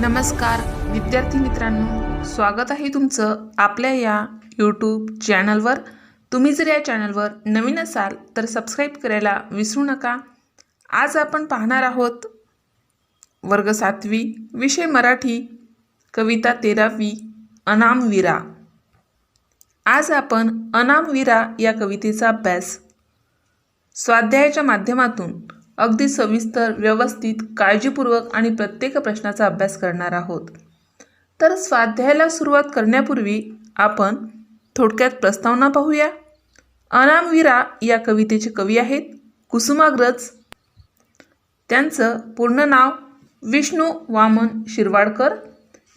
नमस्कार विद्यार्थी मित्रांनो. स्वागत आहे तुमचं आपल्या या यूट्यूब चॅनलवर तुम्ही जर या चॅनलवर नवीन असाल तर सबस्क्राईब करायला विसरू नका. आज आपण पाहणार आहोत वर्ग सातवी विषय मराठी कविता तेरावी अनामवीरा. आज आपण अनामवीरा या कवितेचा अभ्यास स्वाध्यायाच्या माध्यमातून अगदी सविस्तर व्यवस्थित काळजीपूर्वक आणि प्रत्येक प्रश्नाचा अभ्यास करणार आहोत. तर स्वाध्यायाला सुरुवात करण्यापूर्वी आपण थोडक्यात प्रस्तावना पाहूया. अनामवीरा या कवितेचे कवी आहेत कुसुमाग्रज त्यांचं पूर्ण नाव विष्णू वामन शिरवाडकर.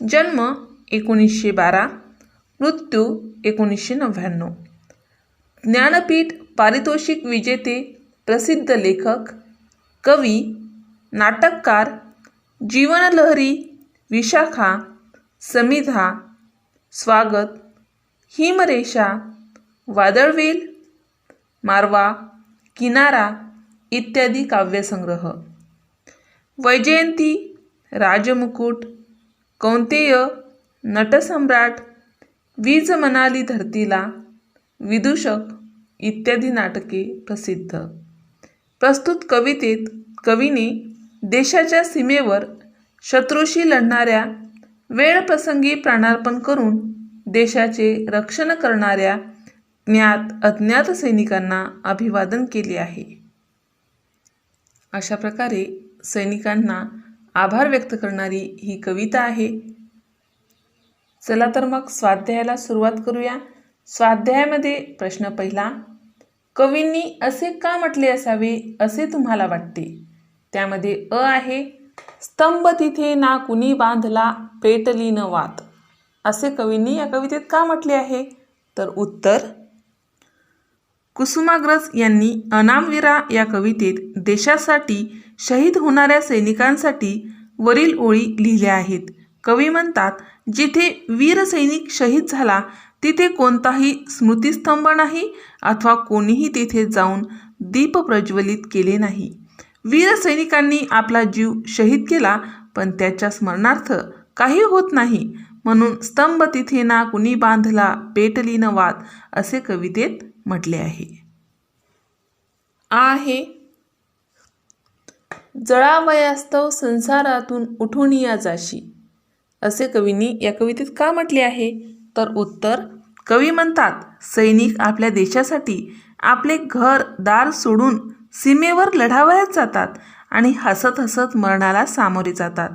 जन्म एकोणीसशे बारा मृत्यू एकोणीसशे नव्याण्णव. ज्ञानपीठ पारितोषिक विजेते प्रसिद्ध लेखक कवी नाटककार जीवनलहरी विशाखा समिधा स्वागत हिमरेषा वादळवेल मारवा किनारा इत्यादी काव्यसंग्रह. वैजयंती राजमुकुट कौंतेय नटसम्राट वीज मनाली धरतीला विदूषक इत्यादी नाटके प्रसिद्ध. प्रस्तुत कवितेत कवीने देशाच्या सीमेवर शत्रूशी लढणाऱ्या वेळप्रसंगी प्राणार्पण करून देशाचे रक्षण करणाऱ्या ज्ञात अज्ञात सैनिकांना अभिवादन केले आहे. अशा प्रकारे सैनिकांना आभार व्यक्त करणारी ही कविता आहे. चला तर मग स्वाध्यायाला सुरुवात करूया. स्वाध्यायामध्ये प्रश्न पहिला कवींनी असे का म्हटले असावे असे तुम्हाला वाटते? त्यामध्ये अ आहे स्तंभ तिथे ना कुणी बांधला पेटली न वात. असे कवींनी या कवितेत का म्हटले आहे? तर उत्तर कुसुमाग्रज यांनी अनामवीरा या कवितेत देशासाठी शहीद होणाऱ्या सैनिकांसाठी वरील ओळी लिहिल्या आहेत. कवी म्हणतात जिथे वीर सैनिक शहीद झाला तिथे कोणताही स्मृतिस्तंभ नाही अथवा कोणीही तिथे जाऊन दीप प्रज्वलित केले नाही. वीर सैनिकांनी आपला जीव शहीद केला पण त्याच्या स्मरणार्थ काही होत नाही. म्हणून स्तंभ तिथे ना कुणी बांधला पेटली न वाद असे कवितेत म्हटले आहे. आ आहे. जळावयास्तव संसारातून उठून या जाशी असे कवींनी या कवितेत का म्हटले आहे? तर उत्तर कवी म्हणतात सैनिक आपल्या देशासाठी आपले घर दार सोडून सीमेवर लढावयात जातात आणि हसत हसत मरणाला सामोरे जातात.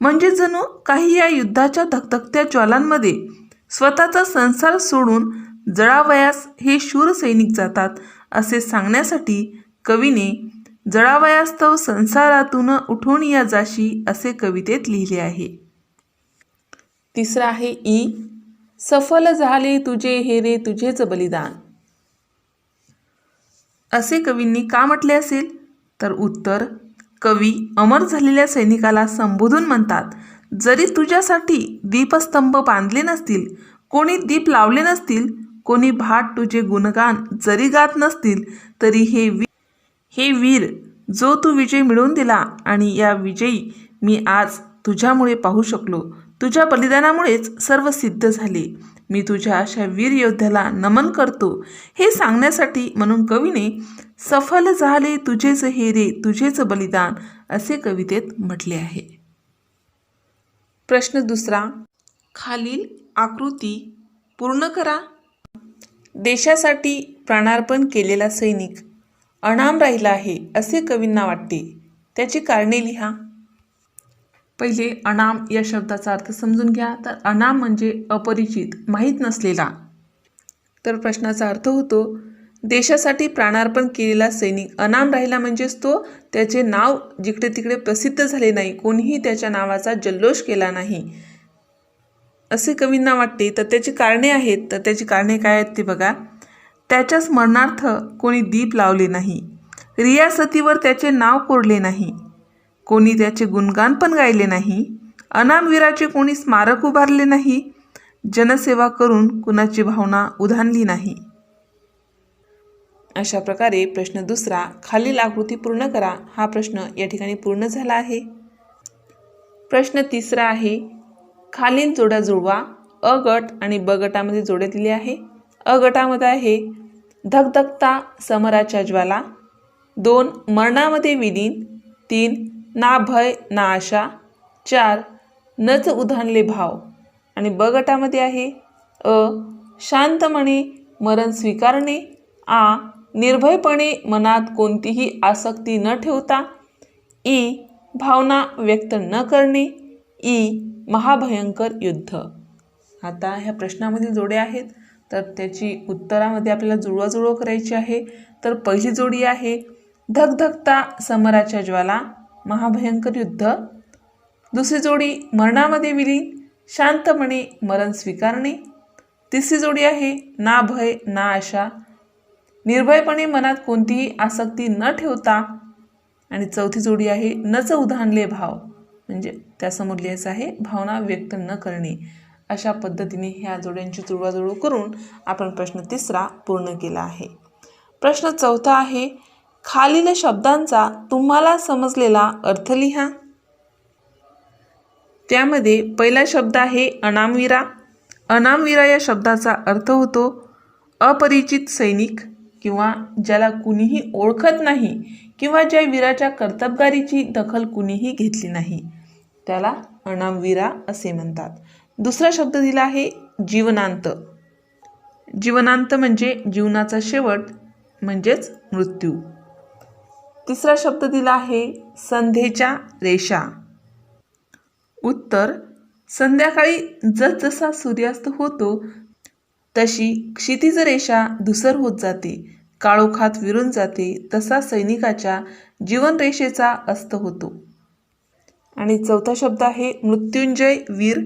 म्हणजे जणू काही या युद्धाच्या धकधकत्या ज्वालांमध्ये स्वतःचा संसार सोडून जळावयास हे शूर सैनिक जातात असे सांगण्यासाठी कवीने जळावयास्तव संसारातून उठून या जाशी असे कवितेत लिहिले आहे. तिसरा आहे ई सफल झाले तुझे हे रे तुझेच बलिदान. असे कवींनी का म्हटले असेल? तर उत्तर कवी अमर झालेल्या सैनिकाला संबोधून म्हणतात जरी तुझ्यासाठी दीपस्तंभ बांधले नसतील कोणी दीप लावले नसतील कोणी भाट तुझे गुणगान जरी गात नसतील तरी हे वी हे वीर जो तू विजय मिळवून दिला आणि या विजयी मी आज तुझ्यामुळे पाहू शकलो तुझ्या बलिदानामुळेच सर्व सिद्ध झाले. मी तुझ्या अशा वीर योद्ध्याला नमन करतो. हे सांगण्यासाठी म्हणून कवीने सफल झाले तुझेच हे रे तुझेच बलिदान असे कवितेत म्हटले आहे. प्रश्न दुसरा खालील आकृती पूर्ण करा. देशासाठी प्राणार्पण केलेला सैनिक अनाम राहिला आहे असे कवींना वाटते. त्याची कारणे लिहा. पहिले अनाम या शब्दाचा अर्थ समजून घ्या. तर अनाम म्हणजे अपरिचित माहीत नसलेला. तर प्रश्नाचा अर्थ होतो देशासाठी प्राणार्पण केलेला सैनिक अनाम राहिला म्हणजेच तो त्याचे नाव जिकडे तिकडे प्रसिद्ध झाले नाही कोणीही त्याच्या नावाचा जल्लोष केला नाही. असे कवींना वाटते तर त्याची कारणे आहेत. तर त्याची कारणे काय आहेत ते बघा. त्याच्या स्मरणार्थ कोणी दीप लावले नाही. रियासतीवर त्याचे नाव कोरले नाही. कोणी त्याचे गुणगान पण गायले नाही अनामवीराचे कोणी स्मारक उभारले नाही जनसेवा करून कुणाची भावना उधाणली नाही. अशा प्रकारे प्रश्न दुसरा खालील आकृती पूर्ण करा. हा प्रश्न या ठिकाणी पूर्ण झाला आहे. प्रश्न तिसरा आहे खालील जोड्या जुळवा. अ गट आणि ब गटामध्ये जोड्या दिली आहे. अ गटामध्ये आहे धकधकता समराच्या ज्वाला. दोन मरणामध्ये विलीन. तीन ना भय ना आशा. चार नच उधाणले भाव. आणि ब गटामध्ये आहे अ शांतपणे मरण स्वीकारणे. आ निर्भयपणे मनात कोणतीही आसक्ती न ठेवता. ई भावना व्यक्त न करणे. ई महाभयंकर युद्ध. आता ह्या प्रश्नामधील जोड्या आहेत. तर त्याची उत्तरामध्ये आपल्याला जुळवाजुळव करायची आहे. तर पहिली जोडी आहे धगधगता समराच्या ज्वाला महाभयंकर युद्ध. दुसरी जोडी मरणामध्ये विलीन शांतपणे मरण स्वीकारणे. तिसरी जोडी आहे ना भय ना आशा. निर्भयपणे मनात कोणतीही आसक्ती न ठेवता. आणि चौथी जोडी आहे नच उधाणले भाव. म्हणजे त्यासमोर लिहायचं आहे भावना व्यक्त न करणे. अशा पद्धतीने ह्या जोड्यांची जुळवाजुळव करून आपण प्रश्न तिसरा पूर्ण केला आहे. प्रश्न चौथा आहे खालील शब्दांचा तुम्हाला समजलेला अर्थ लिहा. त्यामध्ये पहिला शब्द आहे अनामवीरा. अनामवीरा या शब्दाचा अर्थ होतो अपरिचित सैनिक किंवा ज्याला कुणीही ओळखत नाही किंवा ज्या वीराच्या कर्तबगारीची दखल कुणीही घेतली नाही. त्याला अनामवीरा असे म्हणतात. दुसरा शब्द दिला आहे जीवनांत. जीवनांत म्हणजे जीवनाचा शेवट म्हणजेच मृत्यू. तिसरा शब्द दिला आहे संध्येच्या रेषा. उत्तर संध्याकाळी जसजसा सूर्यास्त होतो तशी क्षितिज रेषा धुसर होत जाते काळोखात विरून जाते तसा सैनिकाच्या जीवनरेषेचा अस्त होतो. आणि चौथा शब्द आहे मृत्युंजय वीर.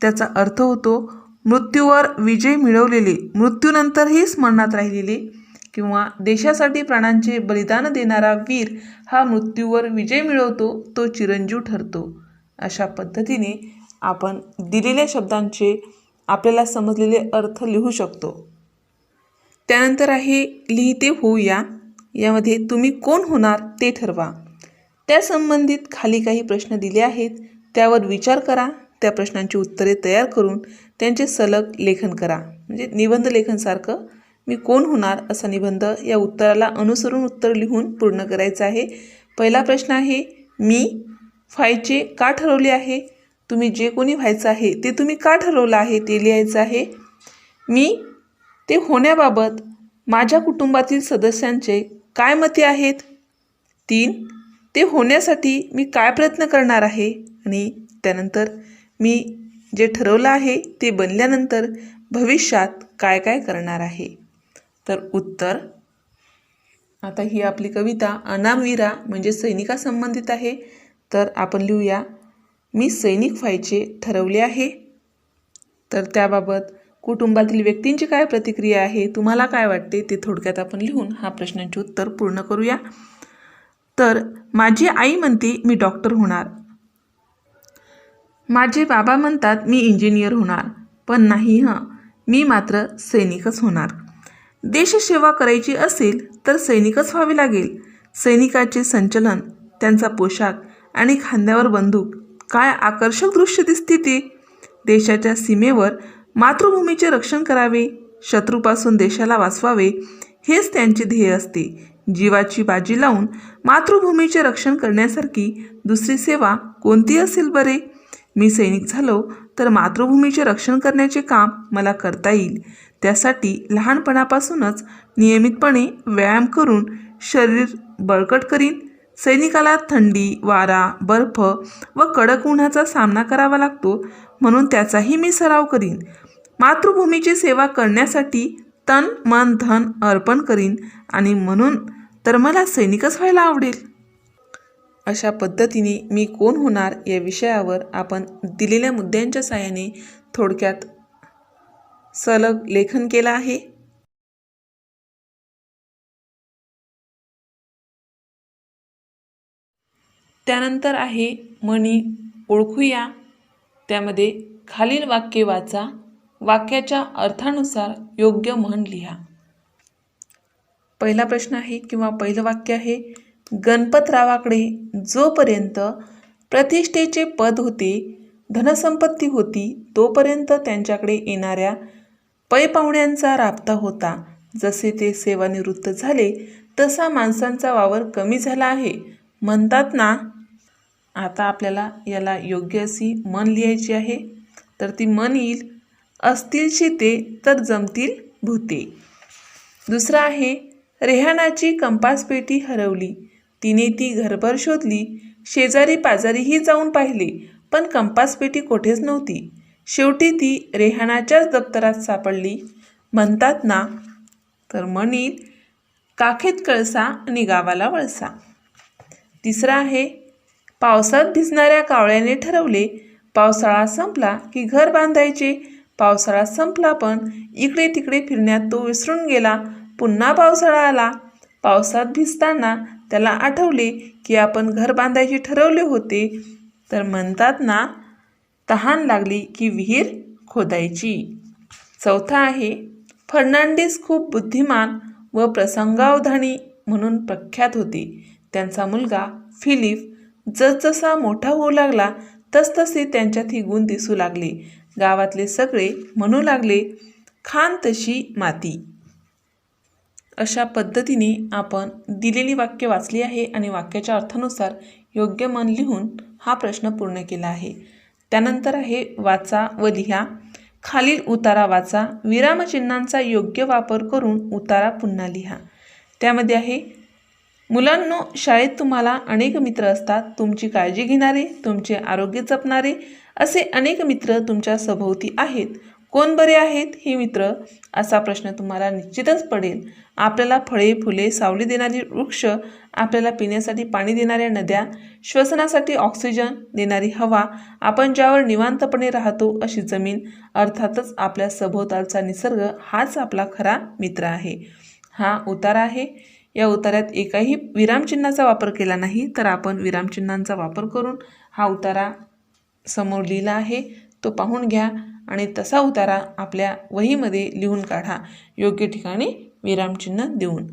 त्याचा अर्थ होतो मृत्यूवर विजय मिळवलेले मृत्यूनंतरही स्मरणात राहिलेले किंवा देशासाठी प्राणांचे बलिदान देणारा वीर हा मृत्यूवर विजय मिळवतो तो चिरंजीव ठरतो. अशा पद्धतीने आपण दिलेल्या शब्दांचे आपल्याला समजलेले अर्थ लिहू शकतो. त्यानंतर आहे लिहिते होऊया. यामध्ये तुम्ही कोण होणार ते ठरवा. त्या संबंधित खाली काही प्रश्न दिले आहेत त्यावर विचार करा. त्या प्रश्नांची उत्तरे तयार करून त्यांचे सलग लेखन करा. म्हणजे निबंध लेखनसारखं मी कोण होणार असा निबंध या उत्तराला अनुसरून उत्तर लिहून पूर्ण करायचं आहे. पहिला प्रश्न आहे मी व्हायचे का ठरवले आहे? तुम्ही जे कोणी व्हायचं आहे ते तुम्ही का ठरवलं आहे ते लिहायचं आहे. मी ते होण्याबाबत माझ्या कुटुंबातील सदस्यांचे काय मते आहेत? तीन ते होण्यासाठी मी काय प्रयत्न करणार आहे? आणि त्यानंतर मी जे ठरवलं आहे ते बनल्यानंतर भविष्यात काय काय करणार आहे? तर उत्तर. आता ही आपली कविता अनामवीरा म्हणजे सैनिकासंबंधित आहे. तर आपण लिहूया मी सैनिक व्हायचे ठरवले आहे. तर त्याबाबत कुटुंबातील व्यक्तींची काय प्रतिक्रिया आहे तुम्हाला काय वाटते ते थोडक्यात आपण लिहून हा प्रश्नांचे उत्तर पूर्ण करूया. तर माझी आई म्हणते मी डॉक्टर होणार. माझे बाबा म्हणतात मी इंजिनियर होणार. पण नाही हं मी मात्र सैनिकच होणार. देशसेवा करायची असेल तर सैनिकच व्हावे लागेल. सैनिकाचे संचलन त्यांचा पोशाख आणि खांद्यावर बंदूक काय आकर्षक दृश्य दिसते ते? देशाच्या सीमेवर मातृभूमीचे रक्षण करावे शत्रूपासून देशाला वाचवावे हेच त्यांचे ध्येय असते. जीवाची बाजी लावून मातृभूमीचे रक्षण करण्यासारखी दुसरी सेवा कोणती असेल बरे? मी सैनिक झालो तर मातृभूमीचे रक्षण करण्याचे काम मला करता येईल. त्यासाठी लहानपणापासूनच नियमितपणे व्यायाम करून शरीर बळकट करीन. सैनिकाला थंडी वारा बर्फ व कडक उन्हाचा सामना करावा लागतो म्हणून त्याचाही मी सराव करीन. मातृभूमीची सेवा करण्यासाठी तन मन धन अर्पण करीन आणि म्हणून तर मला सैनिकच व्हायला आवडेल. अशा पद्धतीने मी कोण होणार या विषयावर आपण दिलेल्या मुद्द्यांच्या साहाय्याने थोडक्यात सलग लेखन केलं आहे. त्यानंतर आहे म्हणी ओळखूया. त्यामध्ये खालील वाक्य वाचा. वाक्याच्या अर्थानुसार योग्य म्हण लिहा. पहिला प्रश्न आहे किंवा पहिलं वाक्य आहे गणपतरावाकडे जोपर्यंत प्रतिष्ठेचे पद होते धनसंपत्ती होती तोपर्यंत त्यांच्याकडे येणाऱ्या पै पाहुण्यांचा राबता होता. जसे ते सेवानिवृत्त झाले तसा माणसांचा वावर कमी झाला आहे. म्हणतात ना आता आपल्याला याला योग्य अशी मन लिहायची आहे. तर ती मन येईल असतील शिते तर जमतील भूते. दुसरा आहे रेहानाची कंपास पेटी हरवली. तिने ती घरभर शोधली. शेजारी पाजारीही जाऊन पाहिले पण कंपास पेटी कोठेच नव्हती. शेवटी ती रेहानाच्याच दप्तरात सापडली. म्हणतात ना तर म्हणील काखेत कळसा आणि गावाला वळसा. तिसरा आहे पावसात भिजणाऱ्या कावळ्याने ठरवले पावसाळा संपला की घर बांधायचे. पावसाळा संपला पण इकडे तिकडे फिरण्यात तो विसरून गेला. पुन्हा पावसाळा आला. पावसात भिजताना त्याला आठवले की आपण घर बांधायचे ठरवले होते. तर म्हणतात ना तहान लागली की विहीर खोदायची. चौथा आहे फर्नांडिस खूप बुद्धिमान व प्रसंगावधानी म्हणून प्रख्यात होते. त्यांचा मुलगा फिलिप जसजसा मोठा होऊ लागला तसतसे त्यांच्यात ही गुण दिसू लागले. गावातले सगळे म्हणू लागले खान तशी माती. अशा पद्धतीने आपण दिलेली वाक्य वाचली आहे आणि वाक्याच्या अर्थानुसार योग्य मन लिहून हा प्रश्न पूर्ण केला आहे. त्यानंतर आहे वाचा व लिहा. खालील उतारा वाचा. विरामचिन्हांचा योग्य वापर करून उतारा पुन्हा लिहा. त्यामध्ये आहे मुलांनो शाळेत तुम्हाला अनेक मित्र असतात. तुमची काळजी घेणारे तुमचे आरोग्य जपणारे असे अनेक मित्र तुमच्या सभोवती आहेत. कोण बरे आहेत हे मित्र? असा प्रश्न तुम्हाला निश्चितच पडेल. आपल्याला फळे फुले सावली देणारी वृक्ष आपल्याला पिण्यासाठी पाणी देणाऱ्या नद्या श्वसनासाठी ऑक्सिजन देणारी हवा आपण ज्यावर निवांतपणे राहतो अशी जमीन अर्थातच आपल्या सभोवतालचा निसर्ग हाच आपला खरा मित्र आहे. हा उतारा आहे. या उतार्यात एकाही विरामचिन्हाचा वापर केला नाही तर आपण विरामचिन्हांचा वापर करून हा उतारा समोर लिहिला आहे. तो पाहून घ्या. आणि तसा उतारा आपल्या वहीमध्ये लिहून काढा. योग्य ठिकाणी विरामचिन्ह देऊन.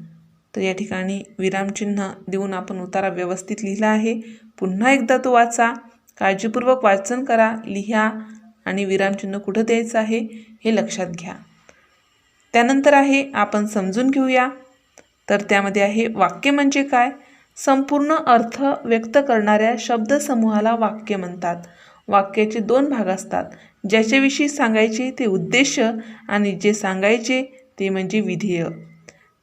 तर या ठिकाणी विरामचिन्ह देऊन आपण उतारा व्यवस्थित लिहिला आहे. पुन्हा एकदा तो वाचा. काळजीपूर्वक वाचन करा लिहा आणि विरामचिन्ह कुठं द्यायचं आहे हे लक्षात घ्या. त्यानंतर आहे आपण समजून घेऊया. तर त्यामध्ये आहे वाक्य म्हणजे काय? संपूर्ण अर्थ व्यक्त करणाऱ्या शब्दसमूहाला वाक्य म्हणतात. वाक्याचे दोन भाग असतात. ज्याच्याविषयी सांगायचे ते उद्देश आणि जे सांगायचे ते म्हणजे विधेय.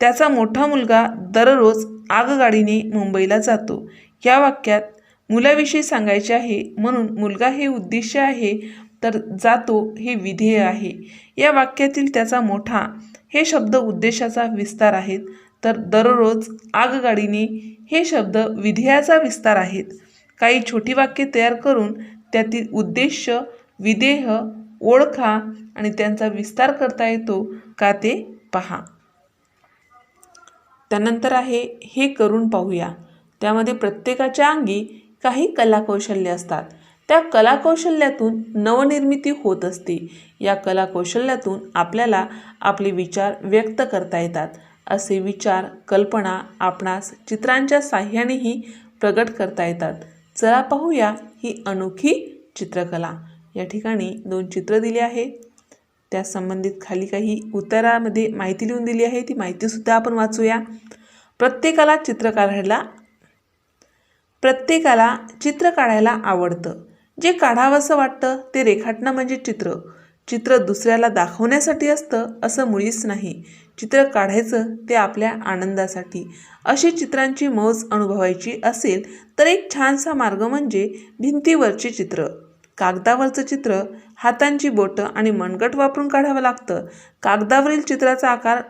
त्याचा मोठा मुलगा दररोज आगगाडीने मुंबईला जातो. या वाक्यात मुलाविषयी सांगायचे आहे म्हणून मुलगा हे उद्देश आहे तर जातो हे विधेय आहे. या वाक्यातील त्याचा मोठा हे शब्द उद्देशाचा विस्तार आहेत तर दररोज आगगाडीने हे शब्द विधेयाचा विस्तार आहेत. काही छोटी वाक्ये तयार करून त्यातील उद्देश विदेह ओळखा आणि त्यांचा विस्तार करता येतो का ते पहा. त्यानंतर आहे हे करून पाहूया. त्यामध्ये प्रत्येकाच्या अंगी काही कलाकौशल्य असतात. त्या कलाकौशल्यातून नवनिर्मिती होत असते. या कलाकौशल्यातून आपल्याला आपले विचार व्यक्त करता येतात. असे विचार कल्पना आपणास चित्रांच्या साह्यानेही प्रगट करता येतात. चला पाहूया ही अनोखी चित्रकला. या ठिकाणी दोन चित्र दिली आहेत त्या संबंधित खाली काही उतारामध्ये माहिती लिहून दिली आहे. ती माहितीसुद्धा आपण वाचूया. प्रत्येकाला चित्र काढायला प्रत्येकाला चित्र काढायला आवडतं. जे काढावंसं वाटतं ते रेखाटणं म्हणजे चित्र. चित्र दुसऱ्याला दाखवण्यासाठी असतं असं मुळीच नाही. चित्र काढायचं ते आपल्या आनंदासाठी. अशी चित्रांची मौज अनुभवायची असेल तर एक छानसा मार्ग म्हणजे भिंतीवरचे चित्र. कागदावरचं चित्र हातांची बोटं आणि मनगट वापरून काढावं लागतं. कागदावरील चित्राचा आकार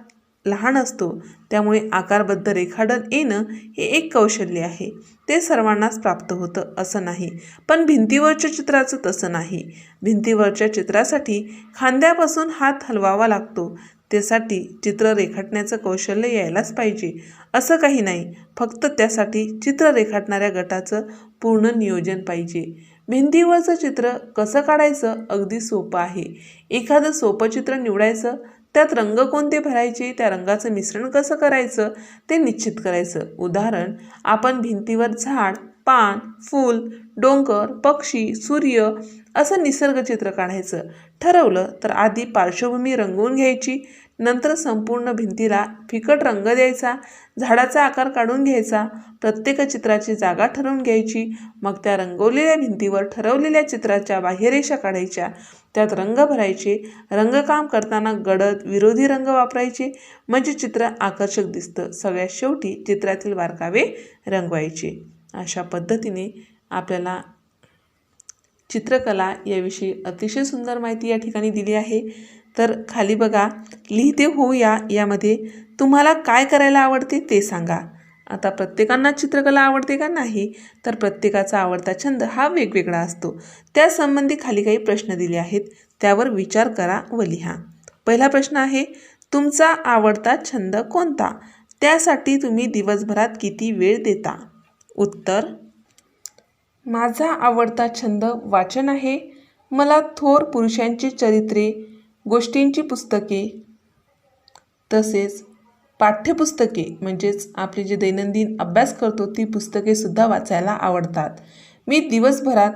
लहान असतो. त्यामुळे आकारबद्ध रेखाटन येणं हे एक कौशल्य आहे. ते सर्वांनाच प्राप्त होतं असं नाही. पण भिंतीवरच्या चित्राचं तसं नाही. भिंतीवरच्या चित्रासाठी खांद्यापासून हात हलवावा लागतो. त्यासाठी चित्र रेखाटण्याचं कौशल्य यायलाच पाहिजे. असं काही नाही. फक्त त्यासाठी चित्र रेखाटणाऱ्या गटाचं पूर्ण नियोजन पाहिजे. भिंतीवरचं चित्र कसं काढायचं अगदी सोपं आहे. एखादं सोपं चित्र निवडायचं त्यात रंग कोणते भरायचे त्या रंगाचं मिश्रण कसं करायचं ते निश्चित करायचं. उदाहरण आपण भिंतीवर झाड पान फूल डोंगर पक्षी सूर्य असं निसर्ग चित्र काढायचं. ठरवलं तर आधी पार्श्वभूमी रंगवून घ्यायची नंतर संपूर्ण भिंतीला फिकट रंग द्यायचा झाडाचा आकार काढून घ्यायचा प्रत्येक चित्राची जागा ठरवून घ्यायची. मग त्या रंगवलेल्या भिंतीवर ठरवलेल्या चित्राच्या बाह्यरेषा काढायच्या. त्यात रंग भरायचे. रंगकाम करताना गडद विरोधी रंग वापरायचे. म्हणजे चित्र आकर्षक दिसतं. सगळ्यात शेवटी चित्रातील बारकावे रंगवायचे. अशा पद्धतीने आपल्याला चित्रकला याविषयी अतिशय सुंदर माहिती या ठिकाणी दिली आहे. तर खाली बघा लिहिते होऊया यामध्ये तुम्हाला काय करायला आवडते ते सांगा. आता प्रत्येकांना चित्रकला आवडते का नाही तर प्रत्येकाचा आवडता छंद हा वेगवेगळा असतो. त्यासंबंधी खाली काही प्रश्न दिले आहेत त्यावर विचार करा व लिहा. पहिला प्रश्न आहे तुमचा आवडता छंद कोणता? त्यासाठी तुम्ही दिवसभरात किती वेळ देता? उत्तर माझा आवडता छंद वाचन आहे. मला थोर पुरुषांची चरित्रे गोष्टींची पुस्तके तसेच पाठ्यपुस्तके म्हणजेच आपले जे दैनंदिन अभ्यास करतो ती पुस्तकेसुद्धा वाचायला आवडतात. मी दिवसभरात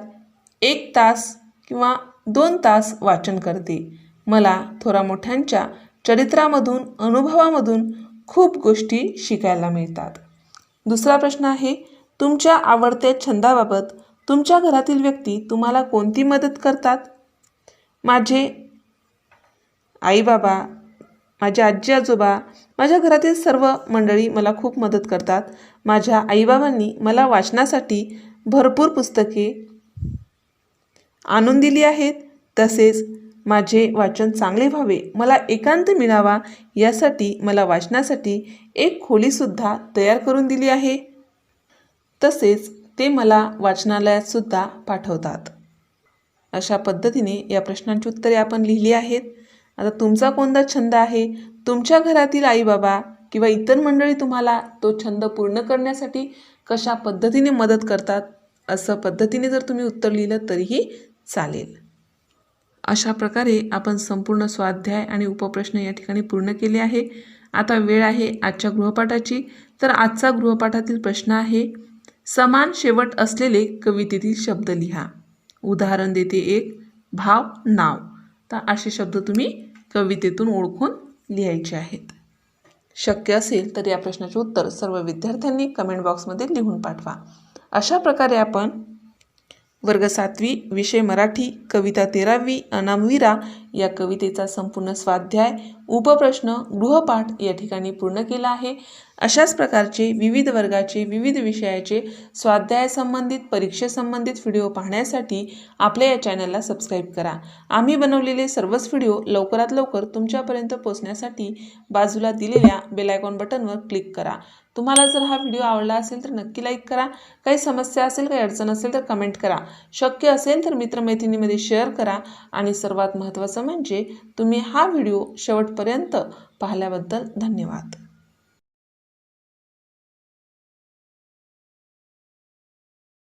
एक तास किंवा दोन तास वाचन करते. मला थोरा मोठ्यांच्या चरित्रामधून अनुभवामधून खूप गोष्टी शिकायला मिळतात. दुसरा प्रश्न आहे तुमच्या आवडत्या छंदाबाबत तुमच्या घरातील व्यक्ती तुम्हाला कोणती मदत करतात? माझे आई बाबा माझे आजी आजोबा माझ्या घरातील सर्व मंडळी मला खूप मदत करतात. माझ्या आईबाबांनी मला वाचनासाठी भरपूर पुस्तके आणून दिली आहेत. तसेच माझे वाचन चांगले व्हावे मला एकांत मिळावा यासाठी मला वाचनासाठी एक खोलीसुद्धा तयार करून दिली आहे. तसेच ते मला वाचनालयातसुद्धा पाठवतात. अशा पद्धतीने या प्रश्नांची उत्तरे आपण लिहिली आहेत. आता तुमचा कोणता छंद आहे? तुमच्या घरातील आई बाबा किंवा इतर मंडळी तुम्हाला तो छंद पूर्ण करण्यासाठी कशा पद्धतीने मदत करतात? असं पद्धतीने जर तुम्ही उत्तर लिहिलं तरीही चालेल. अशा प्रकारे आपण संपूर्ण स्वाध्याय आणि उपप्रश्न या ठिकाणी पूर्ण केले आहे. आता वेळ आहे आजच्या गृहपाठाची. तर आजचा गृहपाठातील प्रश्न आहे समान शेवट असलेले कवितेतील शब्द लिहा. उदाहरण देते एक भाव नाव. तर असे शब्द तुम्ही कवितेतून ओळखून लिहायचे आहेत. शक्य असेल तर या प्रश्नाचे उत्तर सर्व विद्यार्थ्यांनी कमेंट बॉक्समध्ये लिहून पाठवा. अशा प्रकारे आपण वर्ग सातवी विषय मराठी कविता तेरावी अनामवीरा या कवितेचा संपूर्ण स्वाध्याय उपप्रश्न गृहपाठ या ठिकाणी पूर्ण केला आहे. अशाच प्रकारचे विविध वर्गाचे विविध विषयाचे स्वाध्यायासंबंधित परीक्षेसंबंधित व्हिडिओ पाहण्यासाठी आपल्या या चॅनलला सबस्क्राईब करा. आम्ही बनवलेले सर्वच व्हिडिओ लवकरात लवकर तुमच्यापर्यंत पोहोचण्यासाठी बाजूला दिलेल्या बेलायकॉन बटनवर क्लिक करा. तुम्हाला जर हा व्हिडिओ आवडला असेल तर नक्की लाईक करा. काही समस्या असेल काही अडचण असेल तर कमेंट करा. शक्य असेल तर मित्रमैत्रिणीमध्ये शेअर करा आणि सर्वात महत्त्वाचं महत्त्वाचं म्हणजे तुम्ही हा व्हिडिओ शेवटपर्यंत पाहिल्याबद्दल धन्यवाद.